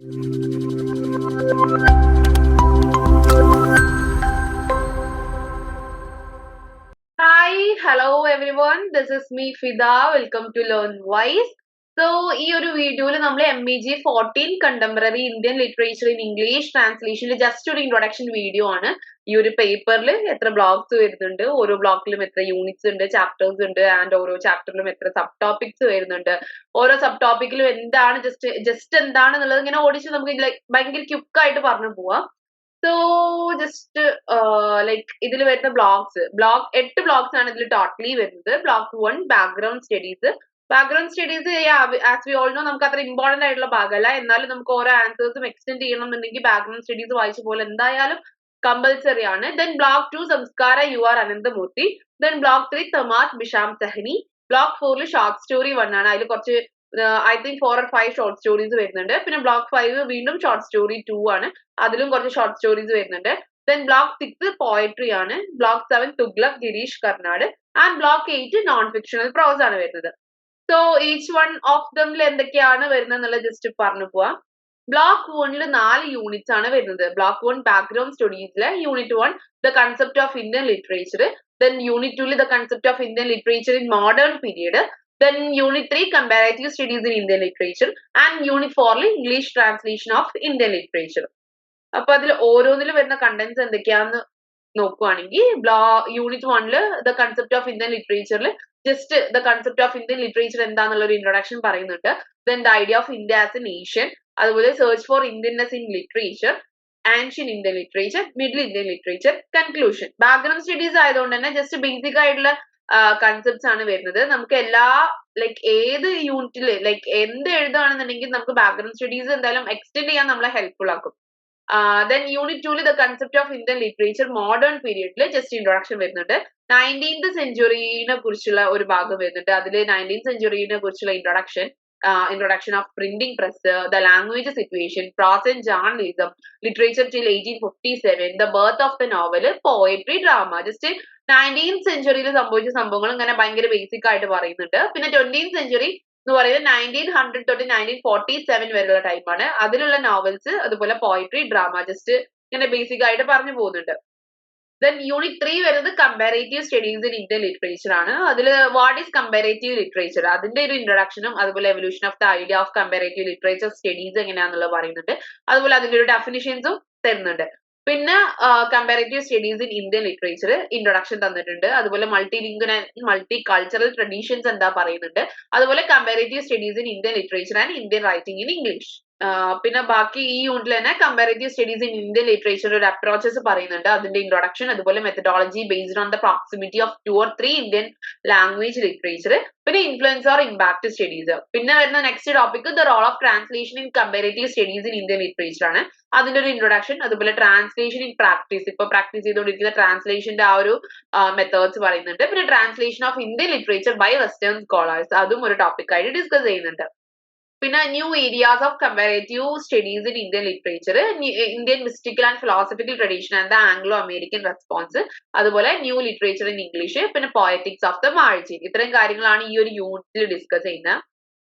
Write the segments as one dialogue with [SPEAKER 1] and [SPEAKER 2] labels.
[SPEAKER 1] Hi, hello everyone. This is me Fida. Welcome to Learn Wise. So ഈ ഒരു വീഡിയോയിൽ നമ്മൾ M E G fourteen contemporary Indian literature in English ട്രാൻസ്ലേഷനിൽ just ഒരു introduction video ആണ്. ഈ ഒരു പേപ്പറിൽ എത്ര ബ്ലോക്സ് വരുന്നുണ്ട് ഓരോ ബ്ലോക്കിലും എത്ര യൂണിറ്റ്സ് ഉണ്ട് ചാപ്റ്റേഴ്സ് ഉണ്ട് ആൻഡ് ഓരോ ചാപ്റ്ററിലും എത്ര സബ് ടോപ്പിക്സ് വരുന്നുണ്ട്. ഓരോ സബ് ടോപ്പിക്കിലും എന്താണ് ജസ്റ്റ് ജസ്റ്റ് എന്താണെന്നുള്ളത് ഇങ്ങനെ ഓടിച്ച് നമുക്ക് ഭയങ്കര ക്യുക്കായിട്ട് പറഞ്ഞു പോവാം. സോ ജസ്റ്റ് ലൈക്ക് ഇതിൽ വരുന്ന ബ്ലോഗ്സ് ബ്ലോഗ് എട്ട് ബ്ലോഗ്സ് ആണ് ഇതിൽ ടോട്ടലി വരുന്നത്. Block one background studies background studies as we all know നമുക്ക് അത്ര ഇമ്പോർട്ടന്റ് ആയിട്ടുള്ള ഭാഗമല്ല. എന്നാലും നമുക്ക് ഓരോ ആൻസേഴ്സും എക്സ്റ്റെൻഡ് ചെയ്യണമെന്നുണ്ടെങ്കിൽ ബാക്ക്ഗ്രൗണ്ട് സ്റ്റഡീസ് വായിച്ച പോലെ എന്തായാലും കമ്പൽസറി ആണ്. Then block two Samskara U R Ananthamurthy. Then block three Tamas Bhisham Sahni. Block ഫോറിൽ ഷോർട്ട് സ്റ്റോറി വൺ ആണ്. അതിൽ കുറച്ച് I think four or five short stories വരുന്നുണ്ട്. പിന്നെ ബ്ലോക്ക് ഫൈവ് വീണ്ടും ഷോർട്ട് സ്റ്റോറി ടു ആണ്. അതിലും കുറച്ച് ഷോർട്ട് സ്റ്റോറീസ് വരുന്നുണ്ട്. ദെൻ ബ്ലോക്ക് സിക്സ് പോയട്രി ആണ്. Block seven Tughlaq Girish Karnad. And block eight non fictional prose ആണ് വരുന്നത്. സോ ഈച്ച് വൺ ഓഫ് ദമിൽ എന്തൊക്കെയാണ് വരുന്നത് എന്നുള്ളത് ജസ്റ്റ് പറഞ്ഞു പോവാം. ബ്ലോക്ക് വണ്ണിൽ നാല് യൂണിറ്റ്സ് ആണ് വരുന്നത്. Block one background സ്റ്റഡീസിലെ unit one the concept of Indian literature then unit tool the concept of Indian literature in modern period then unit 3 comparative studies in indian literature. And unit 4 english translation of indian literature. അപ്പൊ അതിൽ ഓരോന്നിൽ വരുന്ന contents എന്തൊക്കെയാന്ന് നോക്കുവാണെങ്കിൽ blow unit വണ്ണിൽ the concept of Indian ലിറ്ററേച്ചറിൽ just the concept of Indian literature എന്താന്നുള്ള ഒരു introduction പറയുന്നുണ്ട്. Then the idea of India as a nation അതുപോലെ search for Indianness in literature ancient Indian literature middle Indian literature conclusion background studies ആയതുകൊണ്ട് തന്നെ just basic ആയിട്ടുള്ള concepts ആണ് വരുന്നത്. നമുക്ക് എല്ലാ ലൈക്ക് ഏത് യൂണിറ്റിൽ ലൈക്ക് എന്ത് എഴുതുകയാണെന്നുണ്ടെങ്കിൽ നമുക്ക് ബാക്ക്ഗ്രൗണ്ട് സ്റ്റഡീസ് എന്തായാലും എക്സ്റ്റെൻഡ് ചെയ്യാൻ നമ്മളെ ഹെൽപ്ഫുൾ ആക്കും. Then unit tool the concept of Indian literature modern പീരിയഡിൽ just introduction വരുന്നുണ്ട്. നയന്റീൻത് സെഞ്ചുറിനെ കുറിച്ചുള്ള ഒരു ഭാഗം വരുന്നുണ്ട്. അതിൽ നയന്റീൻ സെഞ്ചുറിനെ കുറിച്ചുള്ള introduction of printing printing press, uh, the language situation, prose and journalism, literature till 1857, the birth of the novel, poetry, drama. Just nineteen സെഞ്ചുറിയിൽ സംഭവിച്ച സംഭവങ്ങൾ ഇങ്ങനെ ഭയങ്കര ബേസിക് ആയിട്ട് പറയുന്നുണ്ട്. പിന്നെ ട്വന്റീൻ സെഞ്ചുറി എന്ന് പറയുന്നത് നയന്റീൻ ഹൺഡ്രഡ് തൊട്ട് നയന്റീൻ ഫോർട്ടി സെവൻ വരെയുള്ള ടൈമാണ് അതിലുള്ള നോവൽസ് അതുപോലെ പോയിട്രി ഡ്രാമ ജസ്റ്റ് ഇങ്ങനെ ബേസിക് ആയിട്ട് പറഞ്ഞു പോകുന്നുണ്ട്. ദെൻ യൂണിറ്റ് ത്രീ വരുന്നത് comparative studies in Indian literature ആണ്. അതിൽ വാട്ട് ഈസ് കമ്പാരേറ്റീവ് ലിറ്ററേച്ചർ അതിന്റെ ഒരു ഇൻട്രൊഡക്ഷനും അതുപോലെ evolution of the idea of comparative literature studies എങ്ങനെയാണെന്നുള്ളത് പറയുന്നുണ്ട്. അതുപോലെ അതിന്റെ ഒരു ഡെഫിനിഷൻസും തരുന്നുണ്ട്. പിന്നെ comparative studies in Indian literature introduction തന്നിട്ടുണ്ട്. അതുപോലെ multi lingual and multi cultural traditions എന്താ പറയുന്നുണ്ട്. അതുപോലെ comparative studies in Indian literature and Indian writing in English പിന്നെ ബാക്കി ഈ യൂണിറ്റിൽ തന്നെ comparative studies in Indian literature ഒരു അപ്രോച്ചസ് പറയുന്നുണ്ട്. അതിന്റെ ഇൻട്രൊഡക്ഷൻ അതുപോലെ methodology based on the proximity of two or three Indian language literature പിന്നെ ഇൻഫ്ലുവൻസ് ഓർ ഇമ്പാക്ട് സ്റ്റഡീസ് പിന്നെ വരുന്ന next topic the role of translation in comparative studies in Indian literature ആണ്. അതിന്റെ ഒരു ഇൻട്രൊഡക്ഷൻ അതുപോലെ ട്രാൻസ്ലേഷൻ ഇൻ പ്രാക്ടീസ് ഇപ്പൊ practice ചെയ്തുകൊണ്ടിരിക്കുന്ന ട്രാൻസ്ലേഷന്റെ ആ ഒരു മെത്തേഡ്സ് പറയുന്നുണ്ട്. പിന്നെ translation of Indian literature by western scholars അതും ഒരു ടോപ്പിക്കായിട്ട് ഡിസ്കസ് ചെയ്യുന്നുണ്ട്. പിന്നെ new areas of comparative studies in Indian literature Indian mystical and philosophical tradition and the Anglo American response അതുപോലെ ന്യൂ ലിറ്ററേച്ചർ ഇൻ ഇംഗ്ലീഷ് പിന്നെ poetics of the മാഴ്ചി ഇത്രയും കാര്യങ്ങളാണ് ഈ ഒരു യൂണിറ്റിൽ ഡിസ്കസ് ചെയ്യുന്നത്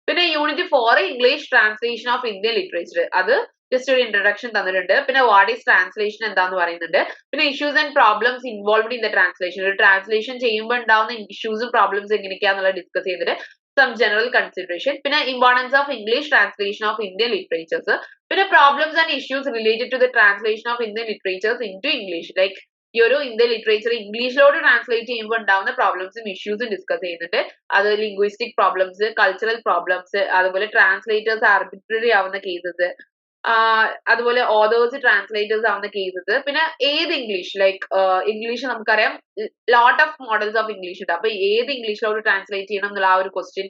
[SPEAKER 1] പിന്നെ unit four English translation of Indian literature അത് ജസ്റ്റ് ഒരു ഇൻട്രഡക്ഷൻ തന്നിട്ടുണ്ട്. പിന്നെ വാട്ട് ഈസ് ട്രാൻസ്ലേഷൻ എന്താന്ന് പറയുന്നുണ്ട്. പിന്നെ issues and problems involved in the translation ഒരു ട്രാൻസ്ലേഷൻ ചെയ്യുമ്പോൾ ഉണ്ടാവുന്ന ഇഷ്യൂസും പ്രോബ്ലംസ് എങ്ങനെയൊക്കെയാണെന്നുള്ളത് ഡിസ്കസ് ചെയ്തിട്ട് സം ജനറൽ കൺസിഡറേഷൻ പിന്നെ importance of English translation of Indian literatures പിന്നെ problems and issues related to the translation of Indian literatures into English like ഈ ഒരു ഇന്ത്യൻ ലിറ്ററേച്ചർ ഇംഗ്ലീഷിലോട്ട് ട്രാൻസ്ലേറ്റ് ചെയ്യുമ്പോൾ ഉണ്ടാവുന്ന പ്രോബ്ലംസും ഇഷ്യൂസും ഡിസ്കസ് ചെയ്യുന്നുണ്ട്. അത് ലിംഗ്വിസ്റ്റിക് പ്രോബ്ലംസ് കൾച്ചറൽ പ്രോബ്ലംസ് അതുപോലെ translators arbitrary ആവുന്ന കേസസ് അതുപോലെ ഓതേഴ്സ് ട്രാൻസ്ലേറ്റേഴ്സ് ആവുന്ന കേസസ് പിന്നെ ഏത് ഇംഗ്ലീഷ് ലൈക്ക് ഇംഗ്ലീഷ് നമുക്കറിയാം lot of models of English ഉണ്ട്. അപ്പൊ ഏത് ഇംഗ്ലീഷിലോട്ട് ട്രാൻസ്ലേറ്റ് ചെയ്യണം എന്നുള്ള ആ ഒരു ക്വസ്റ്റ്യൻ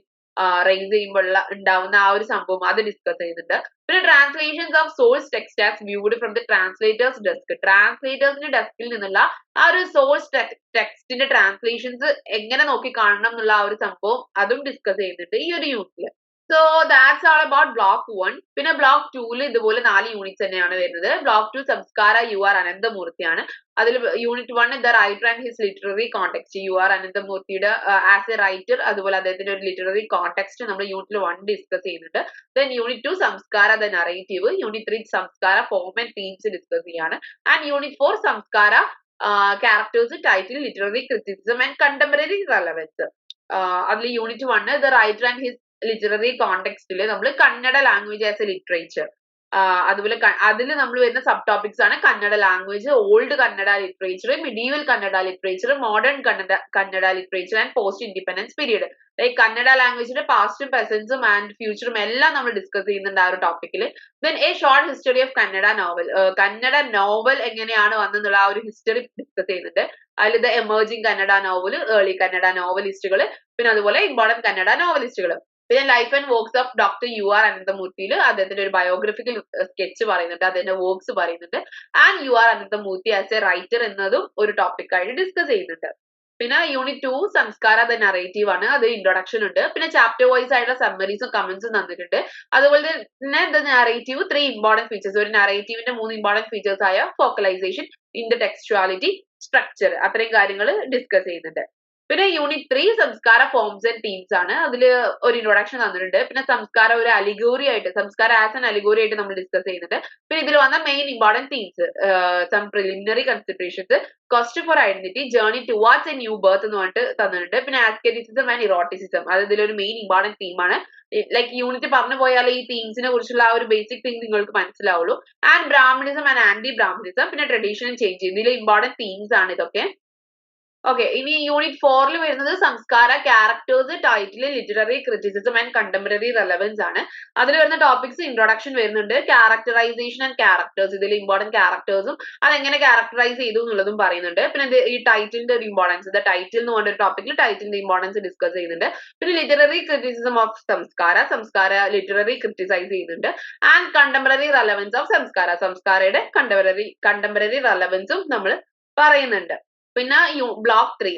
[SPEAKER 1] റേസ് ചെയ്യുമ്പോഴുള്ള ഉണ്ടാവുന്ന ആ ഒരു സംഭവം അത് ഡിസ്കസ് ചെയ്യുന്നുണ്ട് പിന്നെ translations of source text as viewed from the translator's desk ട്രാൻസ്ലേറ്റേഴ്സിന്റെ ഡെസ്കിൽ നിന്നുള്ള ആ ഒരു സോഴ്സ് ടെക്സ്റ്റിന്റെ ട്രാൻസ്ലേഷൻസ് എങ്ങനെ നോക്കി കാണണം എന്നുള്ള ആ ഒരു സംഭവം അതും ഡിസ്കസ് ചെയ്യുന്നുണ്ട് ഈ ഒരു യൂണിറ്റിൽ so that's all about block one പിന്നെ ബ്ലോക്ക് ടൂവിൽ ഇതുപോലെ നാല് യൂണിറ്റ് തന്നെയാണ് വരുന്നത്. Block two Samskara you are അനന്തമൂർത്തിയാണ് അതിൽ unit one the writer and his literary context U R അനന്തമൂർത്തിയുടെ as a writer അതുപോലെ അദ്ദേഹത്തിന്റെ ഒരു ലിറ്റററി കോണ്ടെക്സ്റ്റ് നമ്മൾ യൂണിറ്റ് വൺ ഡിസ്കസ് ചെയ്യുന്നുണ്ട്. Then unit two Samskara the narrative unit three Samskara form and themes discuss ചെയ്യാണ്. And unit four Samskara characters title literary criticism and contemporary relevance അതിൽ unit one the writer and his literary കോണ്ടെക്സ്റ്റിൽ നമ്മൾ Kannada language as a literature അതുപോലെ അതിൽ നമ്മൾ വരുന്ന sub topics ആണ് Kannada language old Kannada literature medieval Kannada literature modern Kannada Kannada literature and post independence period like Kannada ലാംഗ്വേജിന്റെ പാസ്റ്റും പ്രസൻസും and ഫ്യൂച്ചറും എല്ലാം നമ്മൾ ഡിസ്കസ് ചെയ്യുന്നുണ്ട് ആ ഒരു ടോപ്പിക്കിൽ then a short history of Kannada novel Kannada novel എങ്ങനെയാണ് വന്നെന്നുള്ള ആ ഒരു ഹിസ്റ്ററി ഡിസ്കസ് ചെയ്യുന്നുണ്ട്. അതിൽ the emerging Kannada novel early Kannada നോവലിസ്റ്റുകൾ പിന്നെ അതുപോലെ ഇമ്പോർട്ടന്റ് കന്നഡ നോവലിസ്റ്റുകൾ പിന്നെ life and works of doctor U R അനന്തമൂർത്തിയിൽ അദ്ദേഹത്തിന്റെ ഒരു ബയോഗ്രഫിക്കൽ സ്കെച്ച് പറയുന്നുണ്ട്. അദ്ദേഹത്തിന്റെ വർക്ക്സ് പറയുന്നുണ്ട്. And U R Ananthamurthy as a writer എന്നതും ഒരു ടോപ്പിക് ആയിട്ട് ഡിസ്കസ് ചെയ്യുന്നുണ്ട്. പിന്നെ unit two Samskara the narrative ആണ്. അത് ഇൻട്രൊഡക്ഷൻ ഉണ്ട്. പിന്നെ ചാപ്റ്റർ വൈസ് ആയിട്ടുള്ള സമ്മറീസും കമന്റ്സും തന്നിട്ടുണ്ട്. അതുപോലെ തന്നെ the narrative three important features ഒരു നറേറ്റീവിന്റെ മൂന്ന് ഇമ്പോർട്ടന്റ് ഫീച്ചേഴ്സ് ആയ ഫോക്കലൈസേഷൻ ഇന്റർടെക്സ്റ്റുവാലിറ്റി സ്ട്രക്ചർ അത്രയും കാര്യങ്ങൾ ഡിസ്കസ് ചെയ്യുന്നുണ്ട്. പിന്നെ unit three Samskara forms and themes ആണ്. അതിൽ ഒരു ഇൻട്രൊഡക്ഷൻ തന്നിട്ടുണ്ട്. പിന്നെ സംസ്കാരം ഒരു അലിഗോറി ആയിട്ട് സംസ്കാരം ആസ് ആൻ അലിഗോറി ആയിട്ട് നമ്മൾ ഡിസ്കസ് ചെയ്യുന്നുണ്ട്. പിന്നെ ഇതിൽ വന്ന main important themes some preliminary considerations quest for identity journey towards a new birth എന്ന് പറഞ്ഞിട്ട് തന്നിട്ടുണ്ട്. പിന്നെ ആസ്കറ്റിസിസം ആൻഡ് ഇറോട്ടിസിസം അത് ഇതിലൊരു മെയിൻ ഇമ്പോർട്ടന്റ് തീമാണ് ലൈക്ക് യൂണിറ്റ് പറഞ്ഞു പോയാൽ ഈ തീംസിനെ കുറിച്ചുള്ള ആ ഒരു ബേസിക് തിങ് നിങ്ങൾക്ക് മനസ്സിലാവുള്ളൂ. And brahminism and anti brahminism പിന്നെ ട്രഡീഷണൽ ചേഞ്ച് ഇതിലെ ഇമ്പോർട്ടന്റ് തീംസ് ആണ് ഇതൊക്കെ. ഓക്കെ ഇനി യൂണിറ്റ് ഫോറിൽ വരുന്നത് Samskara characters title literary criticism and contemporary relevance ആണ്. അതിൽ വരുന്ന ടോപ്പിക്സ് ഇൻട്രൊഡക്ഷൻ വരുന്നുണ്ട്. ക്യാരക്ടറൈസേഷൻ ആൻഡ് ക്യാരക്ടേഴ്സ് ഇതിൽ ഇമ്പോർട്ടന്റ് ക്യാരക്ടേഴ്സും അതെങ്ങനെ ക്യാരക്ടറൈസ് ചെയ്തു എന്നുള്ളതും പറയുന്നുണ്ട്. പിന്നെ ഈ ടൈറ്റിലിന്റെ ഒരു ഇമ്പോർട്ടൻസ് ദ ടൈറ്റിൽ എന്ന് പറഞ്ഞ ടോപ്പിക്കിൽ ടൈറ്റിലിന്റെ ഇമ്പോർട്ടൻസ് ഡിസ്കസ് ചെയ്യുന്നുണ്ട്. പിന്നെ literary criticism of Samskara Samskara literary criticise ചെയ്യുന്നുണ്ട്. And contemporary relevance of Samskara സംസ്കാരയുടെ contemporary contemporary റെലവൻസും നമ്മൾ പറയുന്നുണ്ട്. പിന്നെ ബ്ലോക്ക് ത്രീ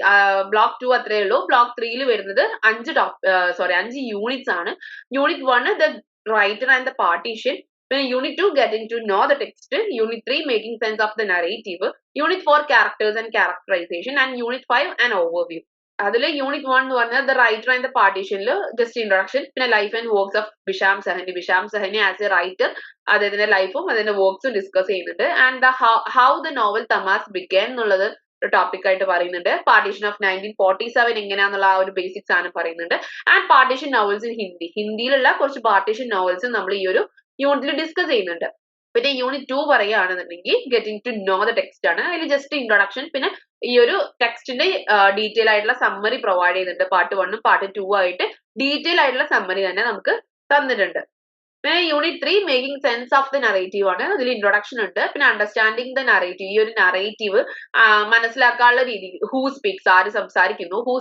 [SPEAKER 1] ബ്ലോക്ക് ടു അത്രേ ഉള്ളൂ. ബ്ലോക്ക് ത്രീയിൽ വരുന്നത് അഞ്ച് സോറി അഞ്ച് യൂണിറ്റ്സ് ആണ്. Unit one the writer and the partition പിന്നെ unit two getting to know the text unit three making sense of the narrative unit four characters and characterization and unit five and overview അതിൽ unit one എന്ന് പറഞ്ഞാൽ the writer and the പാർട്ടീഷനിൽ just introduction പിന്നെ life and works of Bhisham Sahni Bhisham Sahni as a writer അദ്ദേഹത്തിന്റെ ലൈഫും അതിന്റെ വർക്ക്സും discuss ചെയ്യുന്നുണ്ട്. And the how the novel Tamas began എന്നുള്ളത് ടോപ്പിക് ആയിട്ട് പറയുന്നുണ്ട്. Partition of nineteen forty seven എങ്ങനെയാന്നുള്ള ആ ഒരു ബേസിക് ആണ് പറയുന്നുണ്ട്. And partition novels in Hindi ഹിന്ദിയിലുള്ള കുറച്ച് പാർട്ടീഷൻ നോവൽസ് നമ്മൾ ഈ ഒരു യൂണിറ്റിൽ ഡിസ്കസ് ചെയ്യുന്നുണ്ട്. പിന്നെ യൂണിറ്റ് ടു പറയുകയാണെന്നുണ്ടെങ്കിൽ getting to know the text ആണ്. അതിൽ ജസ്റ്റ് ഇൻട്രൊഡക്ഷൻ പിന്നെ ഈ ഒരു ടെക്സ്റ്റിന്റെ ഡീറ്റെയിൽ ആയിട്ടുള്ള സമ്മറി പ്രൊവൈഡ് ചെയ്യുന്നുണ്ട്. പാർട്ട് വണ്ണും പാർട്ട് ടു ആയിട്ട് ഡീറ്റെയിൽ ആയിട്ടുള്ള സമ്മറി തന്നെ നമുക്ക് തന്നിട്ടുണ്ട്. Unit three making sense of the narrative ആണ്. അതിൽ ഇൻട്രൊഡക്ഷൻ ഉണ്ട്. പിന്നെ അണ്ടർസ്റ്റാൻഡിങ് ദ നറേറ്റീവ് ഈ ഒരു നറേറ്റീവ് മനസ്സിലാക്കാനുള്ള രീതി ഹൂ സ്പീക്സ് ആര് സംസാരിക്കുന്നു ഹൂ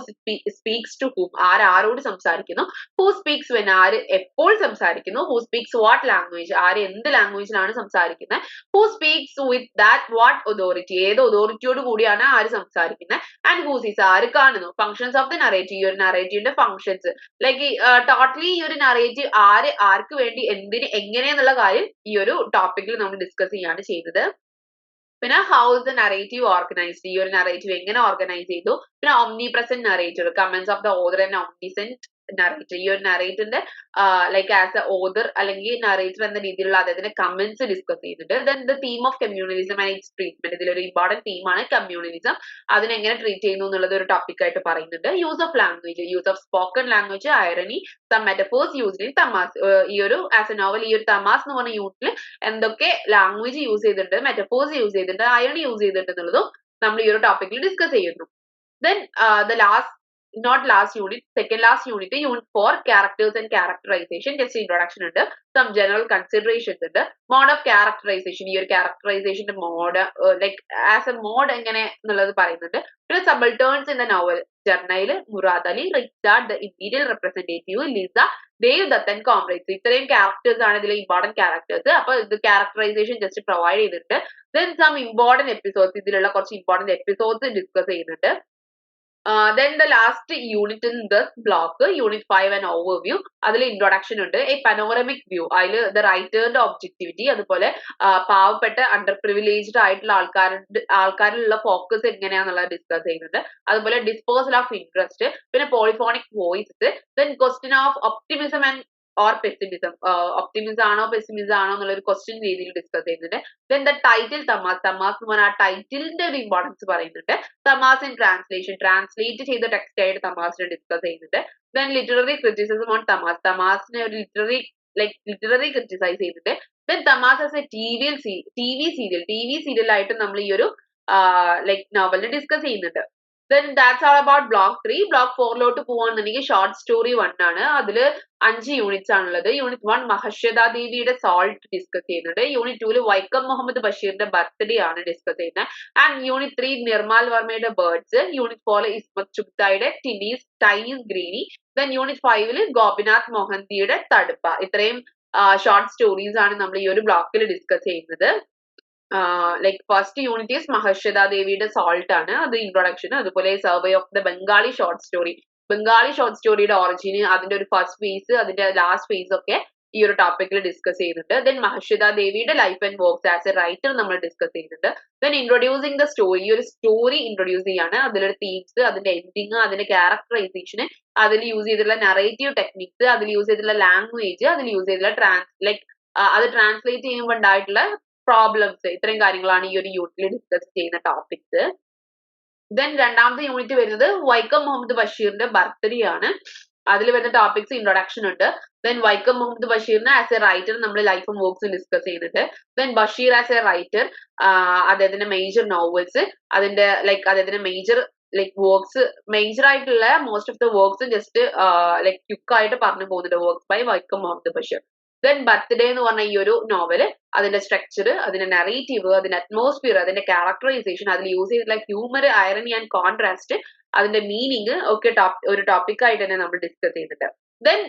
[SPEAKER 1] സ്പീക്സ് ടു ഹൂം ആര് ആരോട് സംസാരിക്കുന്നു ഹൂ സ്പീക്സ് വെൻ ആര് എപ്പോൾ സംസാരിക്കുന്നു ഹൂ സ്പീക്സ് വാട്ട് ലാംഗ്വേജ് ആര് എന്ത് ലാംഗ്വേജിലാണ് സംസാരിക്കുന്നത് who speaks with that what authority ഏത് അതോറിറ്റിയോട് കൂടിയാണ് ആര് സംസാരിക്കുന്നത് ആൻഡ് ഹൂ സീസ് ആര് കാണുന്നു. ഫങ്ഷൻസ് ഓഫ് ദ നറേറ്റീവ് ഈ ഒരു നറേറ്റീവിന്റെ ഫങ്ഷൻസ് ലൈക്ക് ടോട്ടലി ഈ ഒരു നറേറ്റീവ് ആര് ആർക്ക് വേണ്ടി എന്തിന് എങ്ങനെയെന്നുള്ള കാര്യം ഈ ഒരു ടോപ്പിക്കിൽ നമ്മൾ ഡിസ്കസ് ചെയ്യാണ് ചെയ്തത്. പിന്നെ how is the narrative organized ഈ ഒരു നറേറ്റീവ് എങ്ങനെ ഓർഗനൈസ് ചെയ്തു? പിന്നെ omnipresent narrator comments of the author and omniscient narrator ഈ ഒരു നറേറ്ററിന്റെ ലൈക്ക് ആസ് എ ഓദർ അല്ലെങ്കിൽ നറേറ്റർ എന്ന രീതിയിലുള്ള അദ്ദേഹത്തിന്റെ കമന്റ്സ് ഡിസ്കസ് ചെയ്യുന്നുണ്ട് then the theme of communism and its treatment ഇതിലൊരു ഇമ്പോർട്ടന്റ് തീമാണ് കമ്മ്യൂണിസം അതിനെങ്ങനെ ട്രീറ്റ് ചെയ്യുന്നു എന്നുള്ളത് ഒരു ടോപ്പിക് ആയിട്ട് പറയുന്നുണ്ട്. Use of language use of spoken language irony some metaphors used in Tamas ഈ ഒരു ആസ് എ നോവൽ ഈ ഒരു തമാസ് എന്ന് പറഞ്ഞ യൂണിറ്റിൽ എന്തൊക്കെ ലാംഗ്വേജ് യൂസ് ചെയ്തിട്ടുണ്ട് മെറ്റഫോഴ്സ് യൂസ് ചെയ്തിട്ടുണ്ട് അയണി യൂസ് ചെയ്തിട്ടുണ്ട് എന്നുള്ളതും നമ്മൾ ഈ ഒരു ടോപ്പിക്കിൽ ഡിസ്കസ് ചെയ്യുന്നു. Then the last not last unit, second last unit, unit 4, characters and characterization, just introduction ഉണ്ട്. സം ജനറൽ കൺസിഡറേഷൻസ് ഉണ്ട്. മോഡ് ഓഫ് ക്യാരക്ടറൈസേഷൻ ഈ ഒരു ക്യാരക്ടറൈസേഷന്റെ mode like as a mode എങ്ങനെ എന്നുള്ളത് പറയുന്നുണ്ട്. പിന്നെ subalterns in the novel Jarnail Murad Ali Richard the imperial representative Liza Dev Dattan comrades ഇത്രയും characters ആണ് ഇതിലെ ഇമ്പോർട്ടന്റ് ക്യാരക്ടേഴ്സ് അപ്പൊ ഇത് ക്യാരക്ടറൈസേഷൻ ജസ്റ്റ് പ്രൊവൈഡ് ചെയ്തിട്ടുണ്ട്. ദെൻ സം ഇമ്പോർട്ടന്റ് എപ്പിസോഡ്സ് ഇതിലുള്ള കുറച്ച് ഇമ്പോർട്ടന്റ് എപ്പിസോഡ്സ് ഡിസ്കസ് ചെയ്യുന്നുണ്ട്. Then the last unit in the block unit five and overview അതിൽ ഇൻട്രൊഡക്ഷൻ ഉണ്ട്. എ പനോറമിക് വ്യൂ അതിൽ ദ റൈറ്റേറിന്റെ ഒബ്ജക്ടിവിറ്റി അതുപോലെ പാവപ്പെട്ട അണ്ടർ പ്രിവിലേജ്ഡ് ആയിട്ടുള്ള ആൾക്കാരുടെ ആൾക്കാരിലുള്ള ഫോക്കസ് എങ്ങനെയാന്നുള്ളത് ഡിസ്കസ് ചെയ്യുന്നുണ്ട്. അതുപോലെ ഡിസ്പോസൽ ഓഫ് ഇൻട്രസ്റ്റ് പിന്നെ polyphonic voices then question of optimism and or pessimism optimism ആണോ പെസിമിസം ആണോ എന്നുള്ള ഒരു ക്വസ്റ്റ്യൻ രീതിയിൽ ഡിസ്കസ് ചെയ്യുന്നുണ്ട്. Then the title Tamas Tamas എന്ന് പറഞ്ഞാൽ ആ ടൈറ്റിലിന്റെ ഒരു ഇമ്പോർട്ടൻസ് പറയുന്നുണ്ട്. തമാസ് ഇൻ ട്രാൻസ്ലേഷൻ ട്രാൻസ്ലേറ്റ് ചെയ്ത ടെക്സ്റ്റ് ആയിട്ട് തമാസിനെ ഡിസ്കസ് ചെയ്യുന്നുണ്ട്. Then literary criticism on Tamas തമാസിനെ ഒരു ലിറ്റററി ലൈക് ലിറ്റററി ക്രിറ്റിസൈസ് ചെയ്തിട്ട് then Tamas as a T V T V serial T V serial ആയിട്ട് നമ്മൾ ഈ ഒരു ലൈക് നോവലിനെ ഡിസ്കസ് ചെയ്യുന്നുണ്ട്. Then that's all about block three block ഫോറിലോട്ട് പോവാന്നുണ്ടെങ്കിൽ ഷോർട്ട് സ്റ്റോറി വൺ ആണ്. അതിൽ അഞ്ച് യൂണിറ്റ്സ് ആണുള്ളത്. യൂണിറ്റ് വൺ മഹർഷദ ദേവിയുടെ സോൾട്ട് ഡിസ്കസ് ചെയ്യുന്നുണ്ട്. യൂണിറ്റ് ടൂൽ വൈക്കം മുഹമ്മദ് ബഷീറിന്റെ ബർത്ത്ഡേ ആണ് ഡിസ്കസ് ചെയ്യുന്നത്. ആൻഡ് യൂണിറ്റ് ത്രീ നിർമാൽ വർമ്മയുടെ birds unit four Ismat ചുക്തായുടെ tiny's tiny's granny then unit ഫൈവിൽ ഗോപിനാഥ് മോഹൻദിയുടെ തടുപ്പ. ഇത്രയും ഷോർട്ട് സ്റ്റോറീസ് ആണ് നമ്മൾ ഈ ഒരു ബ്ലോക്കിൽ ഡിസ്കസ് ചെയ്യുന്നത്. Like first unit is Mahasweta ദേവിയുടെ സോൾട്ട് ആണ്. അത് ഇൻട്രൊഡക്ഷൻ അതുപോലെ survey of the Bengali short story Bengali short സ്റ്റോറിയുടെ ഒറിജിന് അതിന്റെ ഒരു ഫസ്റ്റ് ഫേസ് അതിന്റെ ലാസ്റ്റ് ഫേസ് ഒക്കെ ഈ ഒരു ടോപ്പിക്കിൽ ഡിസ്കസ് ചെയ്യുന്നുണ്ട് ദെൻ മഹർഷിത ദേവിയുടെ life and works as a writer നമ്മൾ ഡിസ്കസ് ചെയ്യുന്നുണ്ട് ദെൻ ഇൻട്രൊഡ്യൂസിങ് ദ സ്റ്റോറി ഒരു സ്റ്റോറി ഇൻട്രൊഡ്യൂസ് ചെയ്യാണ്. അതിലൊരു തീംസ് അതിന്റെ എൻഡിങ് അതിന്റെ ക്യാരക്ടറൈസേഷന് അതിൽ യൂസ് ചെയ്തിട്ടുള്ള നറേറ്റീവ് ടെക്നിക്സ് അതിൽ യൂസ് ചെയ്തിട്ടുള്ള ലാംഗ്വേജ് അതിൽ യൂസ് ചെയ്തിട്ടുള്ള ട്രാൻസ് ലൈക് അത് ട്രാൻസ്ലേറ്റ് ചെയ്യുമ്പോൾ ഉണ്ടായിട്ടുള്ള പ്രോബ്ലംസ് ഇത്രയും കാര്യങ്ങളാണ് ഈ ഒരു യൂണിറ്റിൽ ഡിസ്കസ് ചെയ്യുന്ന ടോപ്പിക്സ് ദെൻ രണ്ടാമത്തെ യൂണിറ്റ് വരുന്നത് വൈക്കം മുഹമ്മദ് ബഷീറിന്റെ ബർത്ത്ഡേ ആണ്. അതിൽ വരുന്ന ടോപ്പിക്സ് ഇൻട്രൊഡക്ഷൻ ഉണ്ട്. ദെൻ വൈക്കം മുഹമ്മദ് ബഷീറിനെ ആസ് എ റൈറ്റർ നമ്മൾ ലൈഫും വർക്ക്സും ഡിസ്കസ് ചെയ്യുന്നുണ്ട്. Then Basheer as a writer അദ്ദേഹത്തിന്റെ മേജർ നോവൽസ് അതിന്റെ ലൈക്ക് അദ്ദേഹത്തിന്റെ മേജർ ലൈക്ക് വർക്ക്സ് മേജർ ആയിട്ടുള്ള most of the works just like ക്യുക്കായിട്ട് പറഞ്ഞു പോകുന്നുണ്ട്. Works by Vaikom Muhammad Basheer. Then birthday എന്ന് പറഞ്ഞ ഈ ഒരു നോവൽ അതിന്റെ സ്ട്രക്ചർ അതിന്റെ നെറേറ്റീവ് അതിന്റെ അറ്റ്മോസ്ഫിയർ അതിന്റെ ക്യാരക്ടറൈസേഷൻ അതിൽ യൂസ് ചെയ്തിട്ടുള്ള ഹ്യൂമർ ഐറണി ആൻഡ് കോൺട്രാസ്റ്റ് അതിന്റെ മീനിങ് ഒക്കെ ഒരു ടോപ്പിക് ആയിട്ട് തന്നെ നമ്മൾ ഡിസ്കസ് ചെയ്തിട്ട്. ദെൻ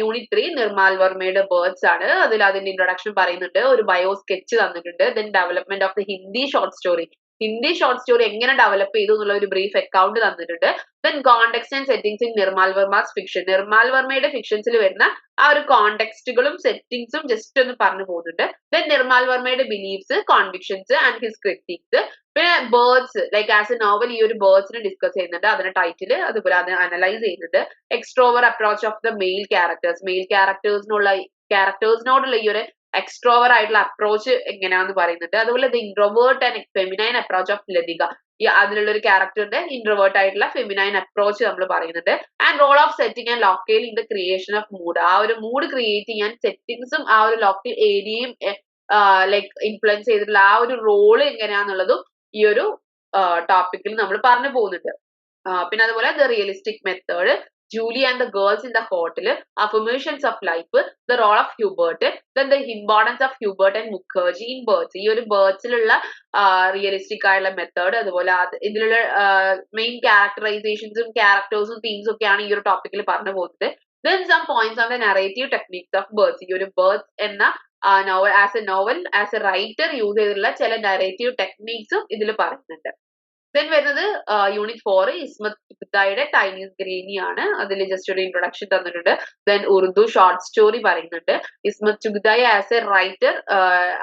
[SPEAKER 1] യൂണിറ്റ് ത്രീ നിർമാൽ വർമ്മയുടെ ബേർഡ്സ് ആണ്. അതിൽ അതിന്റെ ഇൻട്രൊഡക്ഷൻ പറയുന്നുണ്ട്. ഒരു ബയോ സ്കെച്ച് തന്നിട്ടുണ്ട്. Then development of the Hindi short story Hindi short story എങ്ങനെ ഡെവലപ്പ് ചെയ്തു എന്നുള്ള ഒരു ബ്രീഫ് അക്കൗണ്ട് തന്നിട്ടുണ്ട്. Then context and settings in Nirmal Varma's fiction Nirmal വർമ്മയുടെ ഫിക്ഷൻസിൽ വരുന്ന ആ ഒരു കോണ്ടെക്സ്റ്റുകളും സെറ്റിംഗ്സും ജസ്റ്റ് ഒന്ന് പറഞ്ഞു പോകുന്നുണ്ട്. Then Nirmal വർമ്മയുടെ beliefs convictions and his critics പിന്നെ birds like as a novel ഈ ഒരു ബേർഡ്സിനെ ഡിസ്കസ് ചെയ്യുന്നുണ്ട്. അതിന്റെ ടൈറ്റിൽ അതുപോലെ അത് അനലൈസ് ചെയ്യുന്നുണ്ട്. Extrovert approach of the male characters male ക്യാരക്ടേഴ്സിനുള്ള ക്യാരക്ടേഴ്സിനോടുള്ള ഈ ഒരു എക്സ്ട്രോവർ ആയിട്ടുള്ള അപ്രോച്ച് എങ്ങനെയാന്ന് പറയുന്നുണ്ട്. അതുപോലെ the introvert and feminine approach of Latika. അതിലുള്ള ഒരു ക്യാരക്ടറിന്റെ ഇൻട്രോവേർട്ട് ആയിട്ടുള്ള ഫെമിനൈൻ അപ്രോച്ച് നമ്മൾ പറയുന്നുണ്ട്. And role of setting and local in the creation of mood ആ ഒരു മൂഡ് ക്രിയേറ്റ് ചെയ്യാൻ സെറ്റിംഗ്സും ആ ഒരു ലോക്കൽ ഏരിയയും ലൈക്ക് ഇൻഫ്ലുവൻസ് ചെയ്തിട്ടുള്ള ആ ഒരു റോൾ എങ്ങനെയാന്നുള്ളതും ഈ ഒരു ടോപ്പിക്കിൽ നമ്മൾ പറഞ്ഞു പോകുന്നുണ്ട്. പിന്നെ അതുപോലെ the realistic method Julie and the girls in the hotel affirmations of life the role of Hubert then the importance of Hubert and Mukherjee in birds ഈ ഒരു ബേർഡ്സിലുള്ള റിയലിസ്റ്റിക് ആയുള്ള മെത്തേഡ് അതുപോലെ ഇതിലുള്ള മെയിൻ ക്യാരക്ടറൈസേഷൻസും ക്യാരക്ടേഴ്സും തീംസും ഒക്കെയാണ് ഈ ഒരു ടോപ്പിക്കിൽ പറഞ്ഞു പോകുന്നത്. Then some points of the narrative techniques of birds ഈ ഒരു ബേർഡ്സ് എന്ന novel as a novel as a writer use ചെയ്തിട്ടുള്ള ചില നറേറ്റീവ് ടെക്നിക്സും ഇതിൽ പറയുന്നുണ്ട്. ദെൻ വരുന്നത് യൂണിറ്റ് ഫോർ ഇസ്മത് പിത്തായുടെ ടൈനീസ് ഗ്രീനി ആണ്. അതിൽ ജസ്റ്റ് ഒരു ഇൻട്രൊഡക്ഷൻ തന്നിട്ടുണ്ട്. ദെൻ ഉറുദു ഷോർട്ട് സ്റ്റോറി പറയുന്നുണ്ട്. Ismat Chughtai as a writer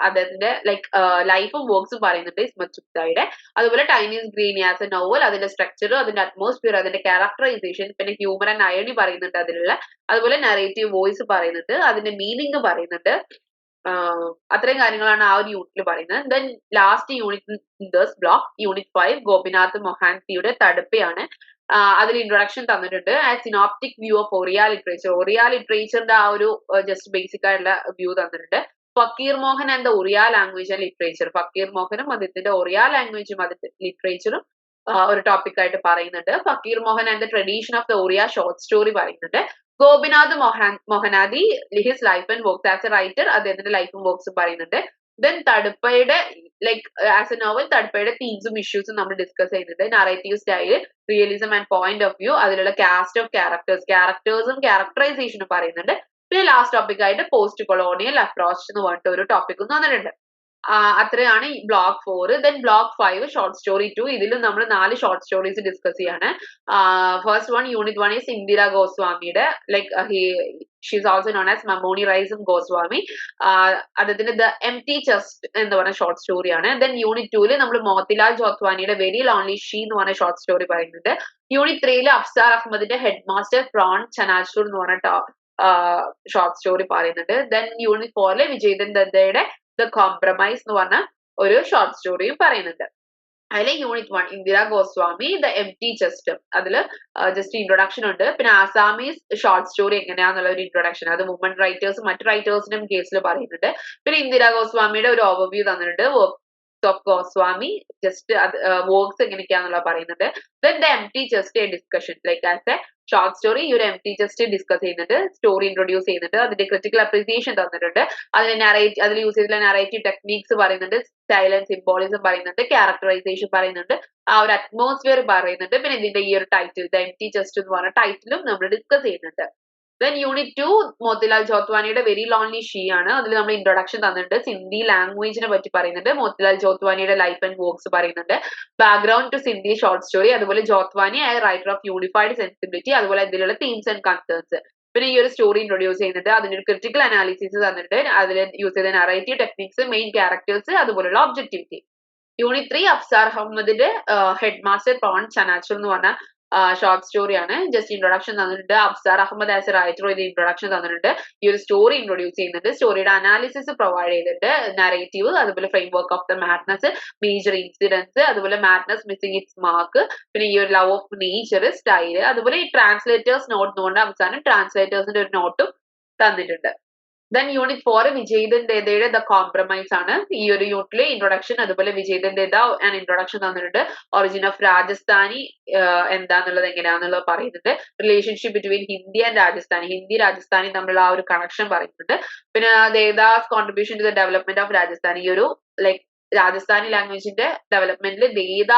[SPEAKER 1] അദ്ദേഹത്തിന്റെ ലൈക്ക് ലൈഫും വർക്ക്സും പറയുന്നുണ്ട് ഇസ്മത് ചുഗ്തായുടെ അതുപോലെ tiny's granny as a novel അതിന്റെ സ്ട്രക്ചർ അതിന്റെ അറ്റ്മോസ്ഫിയർ അതിന്റെ ക്യാരക്ടറൈസേഷൻ പിന്നെ ഹ്യൂമർ ആൻഡ് അയണി പറയുന്നുണ്ട് അതിലുള്ള. അതുപോലെ നറേറ്റീവ് വോയിസ് പറയുന്നുണ്ട് അതിന്റെ മീനിങ് പറയുന്നുണ്ട്. അത്രയും കാര്യങ്ങളാണ് ആ ഒരു യൂണിറ്റിൽ പറയുന്നത്. Then last unit thus block unit five Gopinath മൊഹാൻസിയുടെ തടുപ്പയാണ്. അതിൽ ഇൻട്രൊഡക്ഷൻ തന്നിട്ടുണ്ട്. As synoptic view of Oriya literature Oriya ലിറ്ററേച്ചറിന്റെ ആ ഒരു ജസ്റ്റ് ബേസിക് ആയിട്ടുള്ള വ്യൂ തന്നിട്ടുണ്ട്. Fakir Mohan and the Oriya language and literature Fakir മോഹനും അദ്ദേഹത്തിന്റെ ഒറിയ ലാംഗ്വേജും അതിന്റെ ലിറ്ററേച്ചറും ഒരു ടോപ്പിക് ആയിട്ട് പറയുന്നുണ്ട്. Fakir Mohan and the tradition of the Oriya short story പറയുന്നുണ്ട്. Gopinath Mohan Mohanty his life and works as a writer അദ്ദേഹത്തിന്റെ ലൈഫും വർക്ക്സും പറയുന്നുണ്ട്. ദെൻ തടുപ്പയുടെ ലൈക്ക് ആസ് എ നോവൽ തടുപ്പയുടെ തീംസും ഇഷ്യൂസും നമ്മൾ ഡിസ്കസ് ചെയ്യുന്നുണ്ട്. Narrative style realism and point of view അതിലുള്ള കാസ്റ്റ് ഓഫ് ക്യാരക്ടേഴ്സ് ക്യാരക്ടേഴ്സും ക്യാരക്ടറൈസേഷനും പറയുന്നുണ്ട്. പിന്നെ ലാസ്റ്റ് ടോപ്പിക് ആയിട്ട് പോസ്റ്റ് കൊളോണിയൽ അപ്രോച്ച് എന്ന് പറഞ്ഞിട്ട് ഒരു ടോപ്പിക്കും തന്നിട്ടുണ്ട് അത്രയാണ് block four then block five short story two ഇതിലും നമ്മൾ നാല് ഷോർട്ട് സ്റ്റോറീസ് ഡിസ്കസ് ചെയ്യാണ്. First one unit one is Indira ഗോസ്വാമിയുടെ like she's also known as Mamoni റൈസും ഗോസ്വാമി അദ്ദേഹത്തിന്റെ ദ എം ടി ചെസ്റ്റ് എന്ന് പറഞ്ഞ ഷോർട്ട് സ്റ്റോറിയാണ് ദെൻ യൂണിറ്റ് ടൂൽ നമ്മൾ മോത്തിലാൽ ജോത്വാനിയുടെ വെരി ലോൺലി ഷീ എന്ന് പറഞ്ഞ ഷോർട്ട് സ്റ്റോറി പറയുന്നുണ്ട്. യൂണിറ്റ് ത്രീയിൽ അഫ്സാർ അഹമ്മദിന്റെ ഹെഡ് മാസ്റ്റർ പ്രോൺ ചനാച്ചൂർ എന്ന് പറഞ്ഞ ഷോർട്ട് സ്റ്റോറി പറയുന്നുണ്ട്. ദെൻ യൂണിറ്റ് ഫോറിലെ വിജയദൻ ദത്തയുടെ ദ കോംപ്രമൈസ് എന്ന് പറഞ്ഞ ഒരു ഷോർട്ട് സ്റ്റോറിയും പറയുന്നുണ്ട്. അതിലെ unit one Indira Goswami the empty chest അതിൽ ജസ്റ്റ് ഇൻട്രൊഡക്ഷൻ ഉണ്ട്. പിന്നെ ആസാമീസ് ഷോർട്ട് സ്റ്റോറി എങ്ങനെയാന്നുള്ള ഒരു ഇൻട്രൊഡക്ഷൻ അത് വുമൺ റൈറ്റേഴ്സ് മറ്റു റൈറ്റേഴ്സിനും കേസിൽ പറയുന്നുണ്ട്. പിന്നെ ഇന്ദിര ഗോസ്വാമിയുടെ ഒരു ഓവർവ്യൂ തന്നിട്ടുണ്ട്. Works of Goswami just works എങ്ങനെയൊക്കെയാന്നുള്ള പറയുന്നുണ്ട്. Then the empty chest a discussion like as a short story ഈ ഒരു എം ടി ജസ്റ്റ് ഡിസ്കസ് ചെയ്യുന്നുണ്ട് സ്റ്റോറി ഇൻട്രൊഡ്യൂസ് ചെയ്യുന്നുണ്ട് അതിന്റെ ക്രിറ്റിക്കൽ അപ്രീസിയേഷൻ തന്നിട്ടുണ്ട്. അതിൽ നറേറ്റ് അതിൽ യൂസ് ചെയ്തിട്ടുള്ള നറേറ്റീവ് ടെക്നീക്സ് പറയുന്നുണ്ട് ആൻഡ് സിംബോളിസം പറയുന്നുണ്ട് ക്യാരക്ടറൈസേഷൻ പറയുന്നുണ്ട് ആ ഒരു അറ്റ്മോസ്ഫിയർ പറയുന്നുണ്ട്. പിന്നെ ഇതിന്റെ ഈ ഒരു title the empty chest എന്ന് പറഞ്ഞ ടൈറ്റിലും നമ്മൾ ഡിസ്കസ് ചെയ്യുന്നുണ്ട്. ദെൻ യൂണിറ്റ് ടു മോത്തിലാൽ ജോത്വാനിയുടെ വെരി ലോൺലി ഷീ ആണ്. അതിൽ നമ്മൾ ഇൻട്രൊഡക്ഷൻ തന്നിട്ടുണ്ട്. സിന്ധി ലാംഗ്വേജിനെ പറ്റി പറയുന്നുണ്ട്. മോത്തിലാൽ ജോത്വാനിയുടെ ലൈഫ് ആൻഡ് വർക്ക്സ് പറയുന്നുണ്ട്. Background to Sindhi short story അതുപോലെ ജോത്വാനി ആയ റൈറ്റർ ഓഫ് യൂണിഫൈഡ് സെൻസിബിലിറ്റി അതുപോലെ ഇതിലുള്ള തീംസ് ആൻഡ് കൺസേൺസ് പിന്നെ ഈ ഒരു സ്റ്റോറി ഇൻട്രൊഡ്യൂസ് ചെയ്യുന്നുണ്ട്. ഒരു ക്രിട്ടിക്കൽ അനാലിസിസ് തന്നിട്ട് അതിൽ യൂസ് ചെയ്ത നറേറ്റീവ് ടെക്നിക്സ് മെയിൻ ക്യാരക്ടേഴ്സ് അതുപോലുള്ള ഒബ്ജക്ടിവിറ്റി യൂണിറ്റ് ത്രീ അഫ്സാർ അഹമ്മദിന്റെ ഹെഡ് മാസ്റ്റർ പ്രോൺ ചനാച്ചൂർ എന്ന് പറഞ്ഞ ഷോർട്ട് സ്റ്റോറിയാണ് ജസ്റ്റ് ഇൻട്രൊഡക്ഷൻ തന്നിട്ടുണ്ട്. അഫ്സാർ അഹമ്മദ് ആസ് റൈറ്റർ ഇത് ഇൻട്രൊഡക്ഷൻ തന്നിട്ടുണ്ട്. ഈ ഒരു സ്റ്റോറി ഇൻട്രൊഡ്യൂസ് ചെയ്യുന്നുണ്ട്. സ്റ്റോറിയുടെ അനാലിസിസ് പ്രൊവൈഡ് ചെയ്തിട്ട് നറേറ്റീവ് അതുപോലെ framework of the madness major incidents അതുപോലെ മാഡ്നസ് മിസ്സിംഗ് ഇറ്റ്സ് മാർക്ക് പിന്നെ ഈ ഒരു ലവ് ഓഫ് നേച്ചർ സ്റ്റൈൽ അതുപോലെ ഈ ട്രാൻസ്ലേറ്റേഴ്സ് നോട്ട് എന്നുകൊണ്ട് അവസാനം ട്രാൻസ്ലേറ്റേഴ്സിന്റെ ഒരു നോട്ടും തന്നിട്ടുണ്ട്. ദെൻ യൂണിറ്റ് ഫോർ വിജയ്തന്റേതയുടെ ദ കോംപ്രമൈസ് ആണ്. ഈ ഒരു യൂണിറ്റിലെ ഇൻട്രൊഡക്ഷൻ അതുപോലെ വിജയ്തന്റേത ആൻഡ് ഇൻട്രൊഡക്ഷൻ തന്നിട്ടുണ്ട്. ഒറിജിൻ ഓഫ് രാജസ്ഥാനി എന്താന്നുള്ളത് എങ്ങനെയാന്നുള്ളത് പറയുന്നുണ്ട്. Relationship between Hindi and Rajasthani Hindi Rajasthani തമ്മിലുള്ള ആ ഒരു കണക്ഷൻ പറയുന്നുണ്ട്. പിന്നെ ദേദാസ് contribution to the development of Rajasthani ഈ ഒരു ലൈക് രാജസ്ഥാനി ലാംഗ്വേജിന്റെ ഡെവലപ്മെന്റിൽ ദേദ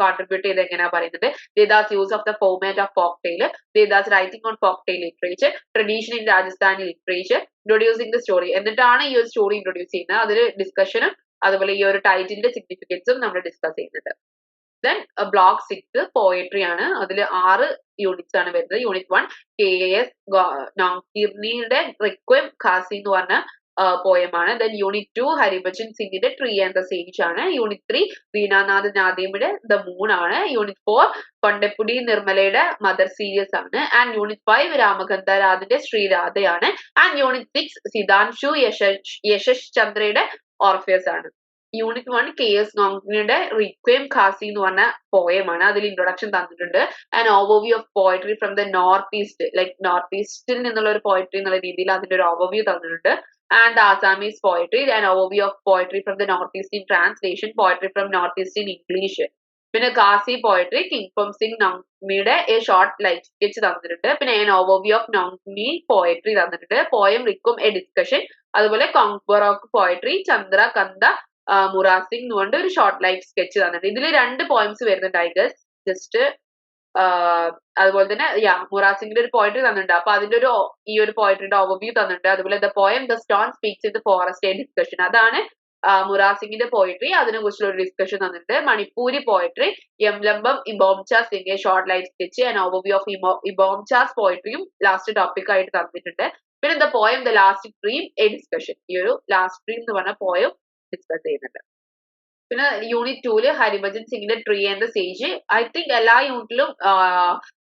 [SPEAKER 1] കോൺട്രിബ്യൂട്ട് ചെയ്ത് എങ്ങനെയാ പറയുന്നത്? Detha's use of the format of folk tale Detha's writing on folk tale literature tradition in Rajasthani literature introducing the story എന്നിട്ടാണ് ഈ ഒരു സ്റ്റോറി ഇൻട്രൊഡ്യൂസ് ചെയ്യുന്നത്. അതൊരു ഡിസ്കഷനും അതുപോലെ ഈ ഒരു ടൈറ്റിലിന്റെ സിഗ്നിഫിക്കൻസും നമ്മൾ ഡിസ്കസ് ചെയ്യുന്നത്. ദെൻ ബ്ലോക്ക് സിക്സ് പോയട്രി ആണ്. അതിൽ ആറ് യൂണിറ്റ്സ് ആണ് വരുന്നത്. യൂണിറ്റ് വൺ കെ എസ് നോക്കിർണിയുടെ റിക്വം ഖാസി എന്ന് പറഞ്ഞ പോയമാണ്. ദെൻ യൂണിറ്റ് ടു ഹരിഭജൻ സിംഗിന്റെ ട്രീ ആൻഡ് ദ സേജ് ആണ്. യൂണിറ്റ് ത്രീ വീണാനാഥ് നാദിമിയുടെ ദ മൂൺ ആണ്. യൂണിറ്റ് ഫോർ കൊണ്ടപ്പുടി നിർമ്മലയുടെ മദർ സീരിയസ് ആണ്. ആൻഡ് യൂണിറ്റ് ഫൈവ് രാമകന്ധ രാധിന്റെ ശ്രീരാധയാണ്. And unit six Sitanshu Yasha Yashas ചന്ദ്രയുടെ Orpheus ആണ്. യൂണിറ്റ് വൺ കെ എസ് നോങ്ങിയുടെ റിക്വേം ഖാസി എന്ന് പറഞ്ഞ പോയമാണ് അതിൽ ഇൻട്രൊഡക്ഷൻ തന്നിട്ടുണ്ട്. And overview of poetry from the north east like north ഈസ്റ്റിൽ നിന്നുള്ള ഒരു പോയട്രി എന്നുള്ള രീതിയിൽ അതിന്റെ ഒരു ഓവർവ്യൂ തന്നിട്ടുണ്ട്. And the Assamese poetry, an overview of poetry from the Northeastern translation, poetry from Northeastern English. പിന്നെ കാസി പോയട്രി കിങ് ഫം സിംഗ് നൗമിയുടെ എ ഷോർട്ട് ലൈഫ് സ്കെച്ച് തന്നിട്ടുണ്ട്. പിന്നെ എൻ ഓവർവ്യൂ ഓഫ് നോങ്മി പോയട്രി തന്നിട്ടുണ്ട്. പോയം റിക്കും എ ഡിസ്കഷൻ അതുപോലെ കോങ്ബറോക്ക് പോയട്രി ചന്ദ്ര കന്ത മുറാസിംഗ് എന്ന് പറഞ്ഞിട്ട് ഒരു ഷോർട്ട് ലൈഫ് സ്കെച്ച് തന്നിട്ടുണ്ട്. ഇതിൽ രണ്ട് പോയിംസ് വരുന്നുണ്ട് ഐ ഗസ് ജസ്റ്റ് അതുപോലെ തന്നെ യാ മുറാസിംഗിന്റെ ഒരു പോയിന്റ് തന്നിട്ടുണ്ട്. അപ്പൊ അതിന്റെ ഒരു ഈ ഒരു പോയിന്റിന്റെ ഓവർവ്യൂ തന്നിട്ടുണ്ട്. അതുപോലെ the poem the stone speaks in the forest discussion അതാണ് മുറാസിംഗിന്റെ പോയിട്രി അതിനെ കുറിച്ചുള്ള ഒരു ഡിസ്കഷൻ തന്നിട്ടുണ്ട്. Manipuri poetry Yumlembam Ibomcha Singh short life sketch and overview of Ibomcha's പോയിട്രിയും last topic ആയിട്ട് തന്നിട്ടുണ്ട്. പിന്നെ the poem the last dream a discussion ഈ ഒരു ലാസ്റ്റ് ഡ്രീം എന്ന് പറഞ്ഞ പോയം ഡിസ്കസ് ചെയ്യുന്നുണ്ട്. പിന്നെ യൂണിറ്റ് ടൂൽ ഹരിഭജൻ സിംഗിന്റെ tree and the sage I think എല്ലാ യൂണിറ്റിലും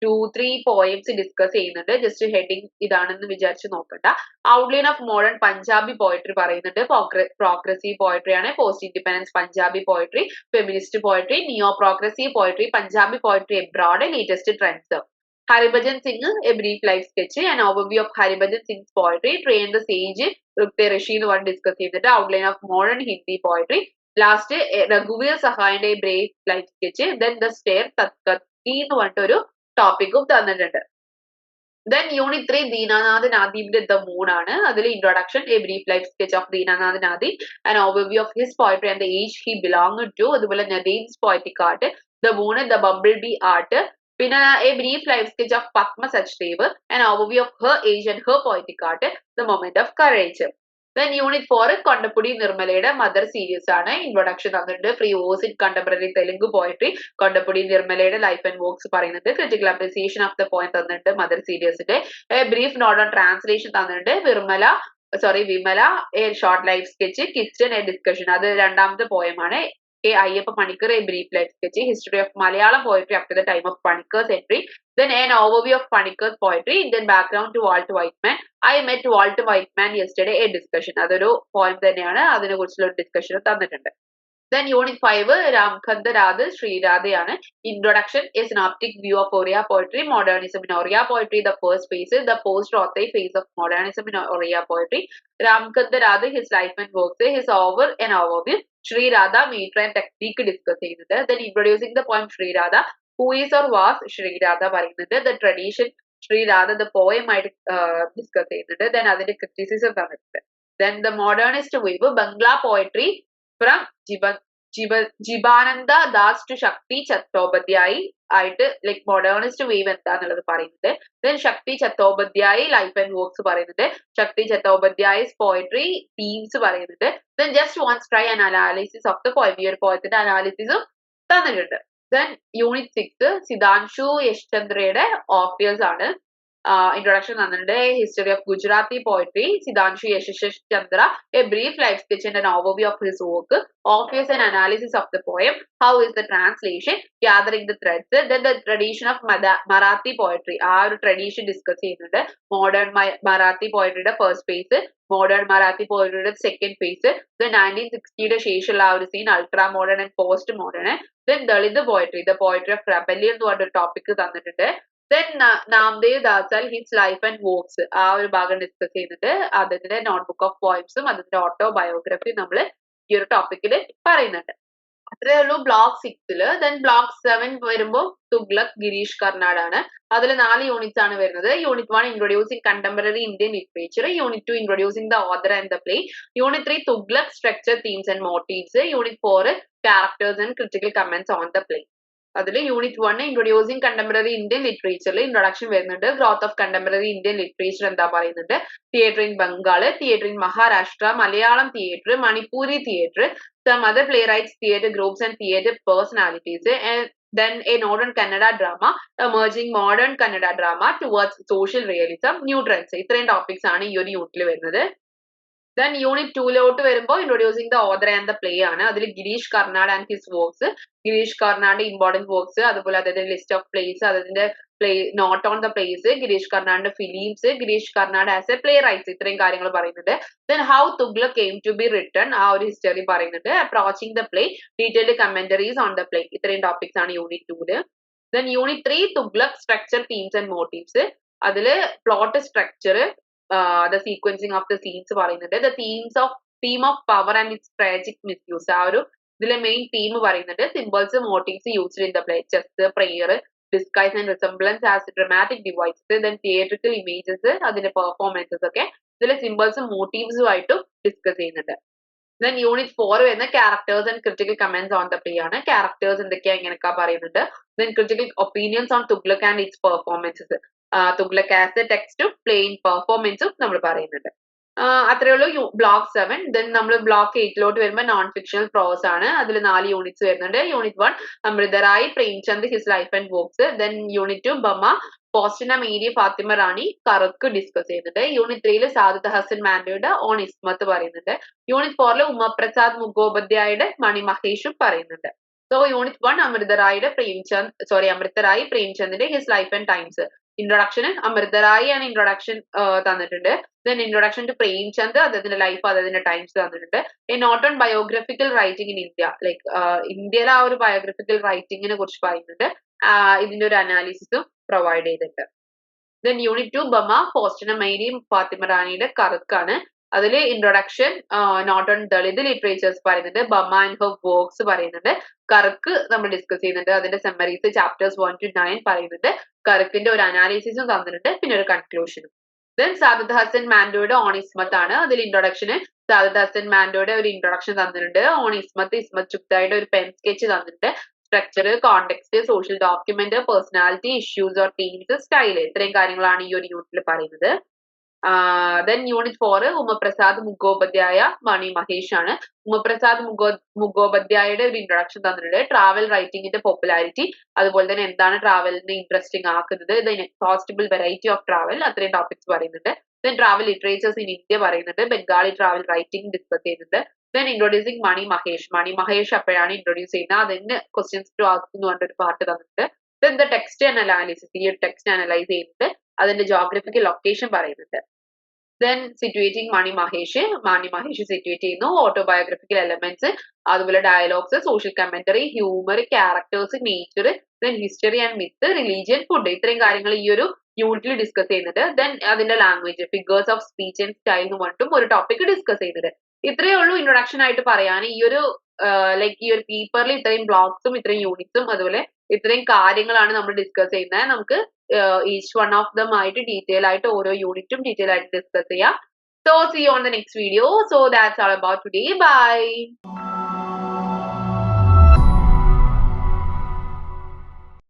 [SPEAKER 1] ടു ത്രീ പോയിന്റ്സ് ഡിസ്കസ് ചെയ്യുന്നുണ്ട്. ജസ്റ്റ് ഹെഡിങ് ഇതാണെന്ന് വിചാരിച്ച് നോക്കണ്ട. Outline of modern Punjabi poetry പറയുന്നുണ്ട്. പ്രോഗ്രസീവ് പോയട്രി ആണ്. Post independence Punjabi poetry feminist poetry neo progressive poetry Punjabi poetry abroad latest trends Harbhajan Singh a brief life sketch and overview of Harbhajan Singh's poetry train the sage ഋക്തെ ഋഷി എന്ന് പറഞ്ഞ് discuss ചെയ്തിട്ട് outline of modern Hindi poetry last രഘുവീർ സഹായന്റെ break light sketch then the stair തത്കത്തി എന്ന് പറഞ്ഞിട്ട് ഒരു ടോപ്പിക്കും തന്നിട്ടുണ്ട്. Then unit three Dinanath നാദീപിന്റെ the moon ആണ്. അതിൽ introduction a brief life sketch of Dinanath Nadim and overview of his poetry and the age he belong to അതുപോലെ Nadim's poetic art the moon the bubble be art പിന്നെ a brief life sketch of Padma Sachdev and overview of her age and her poetic art the moment of courage then unit four Kondapudi നിർമ്മലയുടെ mother series ആണ്. Introduction തന്നിട്ടുണ്ട്. Free verse in contemporary Telugu poetry Kondapudi നിർമ്മലയുടെ life and works പറയുന്നത് critical appreciation of the point തന്നിട്ടുണ്ട് mother സീരീസിന്റെ brief note on translation തന്നിട്ടുണ്ട്. Virmala sorry Vimala a short life sketch kitchen a discussion അത് രണ്ടാമത്തെ പോയമാണ് K Ayyappa Paniker a brief life sketch history of Malayalam poetry up to the time of Paniker's entry then an overview of Panikkar's poetry, then background to Walt Whitman. I met Walt Whitman yesterday, a discussion. അതൊരു point തന്നെയാണ്. അതിനെ കുറിച്ചുള്ള ഒരു discussion തന്നിട്ടുണ്ട്. Then unit five രാംഖന്ദ Radha ശ്രീരാധയാണ് introduction A synaptic view of Oriya poetry modernism in Oriya poetry the first phase the post ഓത്തൈ phase of modernism in Oriya poetry രാംഖന്ദ Radha his life and works his over N overview Sri Radha meter and technique discuss ചെയ്യുന്നുണ്ട് then introducing the point Sri Radha who is or was Sri Radha പറയുന്നുണ്ട് the tradition Sri Radha the poem ആയിട്ട് discuss ചെയ്യുന്നുണ്ട് then അതിന്റെ criticism തന്നിട്ടുണ്ട്. Then the modernist wave Bangla poetry from Jiba Jiba Jibanananda Das to Shakti Chattopadhyay ആയിട്ട് like modernist wave എന്താന്നുള്ളത് പറയുന്നുണ്ട് then Shakti Chattopadhyay life and works പറയുന്നുണ്ട് Shakti Chattopadhyay poetry themes പറയുന്നുണ്ട് then just once try and analysis of the poem ഈ ഒരു പോയത്തിന്റെ അനാലിസിസും തന്നിട്ടുണ്ട്. ദെൻ യൂണിറ്റ് സിക്സ് സിതാൻഷു യശ്ചന്ദ്രയുടെ ഓഫിയേഴ്സ് ആണ്. ഇൻട്രൊഡക്ഷൻ തന്നിട്ടുണ്ട്. History of Gujarati poetry Sitanshu Yashas Chandra a brief life sketch and overview of his work Orpheus and analysis of the poem how is the translation gathering the threads then the tradition of Marathi poetry ആ ഒരു tradition discuss ചെയ്യുന്നുണ്ട്. Modern Marathi പോയട്രിയുടെ first phase modern Marathi പോയട്രിയുടെ second phase then nineteen സിക്സ്റ്റിയുടെ ശേഷമുള്ള ആ ഒരു scene ultra modern and post modern then Dalit poetry the poetry of rebellion എന്ന് പറഞ്ഞ ടോപ്പിക് തന്നിട്ടുണ്ട്. Then Namdeo Dhasal his life and works ആ ഒരു ഭാഗം ഡിസ്കസ് ചെയ്യുന്നുണ്ട് അതിന്റെ നോട്ട്ബുക്ക് ഓഫ് പോയിംസും അതിന്റെ ഓട്ടോ ബയോഗ്രഫി നമ്മൾ ഈ ഒരു ടോപ്പിക്കിൽ പറയുന്നുണ്ട്. അത്രേ ഉള്ളൂ ബ്ലോക്ക് സിക്സിൽ ദെൻ ബ്ലോക്ക് സെവൻ വരുമ്പോൾ തുഗ്ലക് ഗിരീഷ് കർണാടാണ് അതിൽ നാല് യൂണിറ്റ്സ് ആണ് വരുന്നത്. Unit one introducing contemporary Indian literature unit two introducing the author and the play unit three Tughlaq structure themes and motives unit four characters and critical comments on the play അതിൽ unit one introducing contemporary Indian ലിറ്ററേച്ചറിൽ introduction വരുന്നുണ്ട്. Growth of contemporary Indian literature എന്താ പറയുന്നുണ്ട് theatre in Bengal theatre in Maharashtra Malayalam theatre Manipuri theatre some other playwrights theatre groups and theatre personalities then a northern Kannada drama emerging modern Kannada drama towards social realism, new trends. ഇത്രയും topics ആണ് ഈ ഒരു യൂണിറ്റിൽ വരുന്നത്. Then unit ടൂലോട്ട് വരുമ്പോൾ introducing the author and the play ആണ്. അതിൽ Girish Karnad and his works Girish Karnad important works അതുപോലെ അതിന്റെ ലിസ്റ്റ് ഓഫ് പ്ലേസ് അതിന്റെ play note on the plays Girish കർണാടിന്റെ films Girish Karnad as a playwrights ഇത്രയും കാര്യങ്ങൾ പറയുന്നുണ്ട്. ദെൻ ഹൗ തുഗ്ല came to B return ആ ഒരു ഹിസ്റ്ററി പറയുന്നുണ്ട്. Approaching the play detailed commentaries on the play ഇത്രയും ടോപ്പിക്സ് ആണ് unit tool then unit three Tughlaq structure themes and motives അതിൽ plot structure the sequencing of the scenes പറയുന്നുണ്ട്. The themes of theme of power and its tragic misuse ആ ഒരു ഇതിലെ main theme പറയുന്നുണ്ട്. Symbols motives used in the play chess prayer disguise and resemblance as dramatic devices then theatrical images അതിന്റെ performances ഒക്കെ. ഇതിലെ സിമ്പിൾസും മോട്ടീവ്സും ആയിട്ടും ഡിസ്കസ് ചെയ്യുന്നുണ്ട്. ദെൻ യൂണിറ്റ് ഫോർ വരുന്ന characters and critical comments on the play ആണ്. ക്യാരക്ടേഴ്സ് എന്തൊക്കെയാ ഇങ്ങനെയൊക്കെ പറയുന്നുണ്ട്. Then critical opinions on Tughlaq and its performances Tughlaq as a ടെക്സ്റ്റും പ്ലെയിൻ പെർഫോമൻസും നമ്മൾ പറയുന്നുണ്ട്. അത്രേ ഉള്ളൂ. ബ്ലോക്ക് സെവൻ ദെൻ നമ്മൾ ബ്ലോക്ക് എയ്റ്റിലോട്ട് വരുമ്പോൾ നോൺ ഫിക്ഷണൽ പ്രോസ് ആണ്. അതിൽ നാല് യൂണിറ്റ്സ് വരുന്നുണ്ട്. Unit one Amrit Rai Premchand his life and works then unit two Bama Faustina Mary Fathima Rani Karukku discuss ചെയ്യുന്നുണ്ട്. യൂണിറ്റ് ത്രീയിൽ സാദിത്ത് ഹസൻ മാൻഡയുടെ ഓൺ ഇസ്മത്ത് പറയുന്നുണ്ട്. യൂണിറ്റ് ഫോറിൽ ഉമ്മപ്രസാദ് മുഖോപാധ്യായുടെ മണി മഹേഷും പറയുന്നുണ്ട്. സോ യൂണിറ്റ് വൺ അമൃതറായിയുടെ പ്രേംചന്ദ് സോറി അമൃതറായി പ്രേംചന്ദിന്റെ ഹിസ് ലൈഫ് ആൻഡ് ടൈംസ് ഇൻട്രൊഡക്ഷന് അമൃതറായി ആണ് ഇൻട്രൊഡക്ഷൻ തന്നിട്ടുണ്ട്. ദെൻ ഇൻട്രൊഡക്ഷൻ ടു പ്രേംചന്ദ് അദ്ദേഹത്തിന്റെ ലൈഫ് അദ്ദേഹത്തിന്റെ ടൈംസ് തന്നിട്ടുണ്ട്. A note on biographical writing in India like ഇന്ത്യയിലെ ആ ഒരു ബയോഗ്രഫിക്കൽ റൈറ്റിംഗിനെ കുറിച്ച് പറയുന്നുണ്ട്. ഇതിന്റെ ഒരു അനാലിസിസും പ്രൊവൈഡ് ചെയ്തിട്ടുണ്ട്. Then unit two Bama Faustina മൈരിയും Fathima റാണിയുടെ കറുക്കാണ് അതിൽ introduction note on Dalit literatures പറയുന്നുണ്ട്. ബമ ആൻഡ് ഹർ വർക്ക്സ് പറയുന്നുണ്ട്. കറുക്ക് നമ്മൾ ഡിസ്കസ് ചെയ്യുന്നുണ്ട്. അതിന്റെ summaries chapters one two nine പറയുന്നുണ്ട്. കറുക്കിന്റെ ഒരു അനാലിസിസും തന്നിട്ടുണ്ട്. പിന്നെ ഒരു കൺക്ലൂഷനും ദെൻ സാദത്ത് ഹസൻ മാൻഡോയുടെ ഓൺ ഇസ്മത്ത് ആണ്. അതിൽ ഇൻട്രൊഡക്ഷന് സാദത്ത് ഹസൻ മാൻഡോയുടെ ഒരു ഇൻട്രൊഡക്ഷൻ തന്നിട്ടുണ്ട്. ഓൺ ഇസ്മത്ത് ഇസ്മത്ത് ചുക്തായുടെ ഒരു പെൻ സ്കെച്ച് തന്നിട്ടുണ്ട്. Structure context social document personality issues or themes style ഇത്രയും കാര്യങ്ങളാണ് ഈ ഒരു യൂണിറ്റിൽ പറയുന്നത്. Then unit four Umaprasad Mukhopadhyay Mani Mahesh ആണ്. ഉമപ്രസാദ് മുഖോ മുഖോപാധ്യായയുടെ ഒരു ഇൻട്രൊഡക്ഷൻ തന്നിട്ടുണ്ട്. ട്രാവൽ റൈറ്റിംഗിന്റെ പോപ്പുലാരിറ്റി അതുപോലെ തന്നെ എന്താണ് ട്രാവലിനെ ഇൻട്രസ്റ്റിംഗ് ആക്കുന്നത് then exhaustible variety of travel അത്രയും ടോപ്പിക്സ് പറയുന്നുണ്ട്. Then travel literatures in India പറയുന്നുണ്ട്. ബംഗാളി ട്രാവൽ റൈറ്റിംഗ് ഡിസ്കസ് ചെയ്യുന്നുണ്ട്. Then introducing Mani Mahesh. മണി മഹേഷ് അപ്പോഴാണ് ഇൻട്രൊഡ്യൂസ് ചെയ്യുന്നത്. അതിന് ക്വസ്റ്റ്യൻസ് ടു ആസ്ക് എന്ന് പറഞ്ഞൊരു പാർട്ട് തന്നിട്ടുണ്ട്. ദെൻ ദ ടെക്സ്റ്റ് അനാലിസിസ് ഈ ഒരു ടെക്സ്റ്റ് അനലൈസ് ചെയ്യുന്നുണ്ട്. അതിന്റെ ജോഗ്രഫിക്കൽ ലൊക്കേഷൻ പറയുന്നുണ്ട്. Then situating Mani Mahesh Mani Mahesh situate ചെയ്യുന്നു ഓട്ടോബയോഗ്രഫിക്കൽ എലമെന്റ്സ് അതുപോലെ dialogues social commentary humour characters nature then history and myth religion food ഇത്രയും കാര്യങ്ങൾ ഈ ഒരു യൂണിറ്റിൽ ഡിസ്കസ് ചെയ്യുന്നുണ്ട് ദെൻ അതിന്റെ language figures of speech and style എന്ന് പറഞ്ഞിട്ടും ഒരു ടോപ്പിക് ഡിസ്കസ് ചെയ്യുന്നുണ്ട് ഇത്രയേ ഉള്ളൂ ഇൻട്രൊഡക്ഷൻ ആയിട്ട് പറയാൻ. ഈ ഒരു ലൈക്ക് ഈ ഒരു പേപ്പറിൽ ഇത്രയും ബ്ലോഗ്സും ഇത്രയും യൂണിറ്റ്സും അതുപോലെ ഇത്രയും കാര്യങ്ങളാണ് നമ്മൾ ഡിസ്കസ് ചെയ്യുന്നത്. നമുക്ക് ഈച്ച് വൺ ഓഫ് ദം ആയിട്ട് ഡീറ്റെയിൽ ആയിട്ട് ഓരോ യൂണിറ്റും ഡീറ്റെയിൽ ആയിട്ട് ഡിസ്കസ് ചെയ്യാം. So see on the next video so that's all about today bye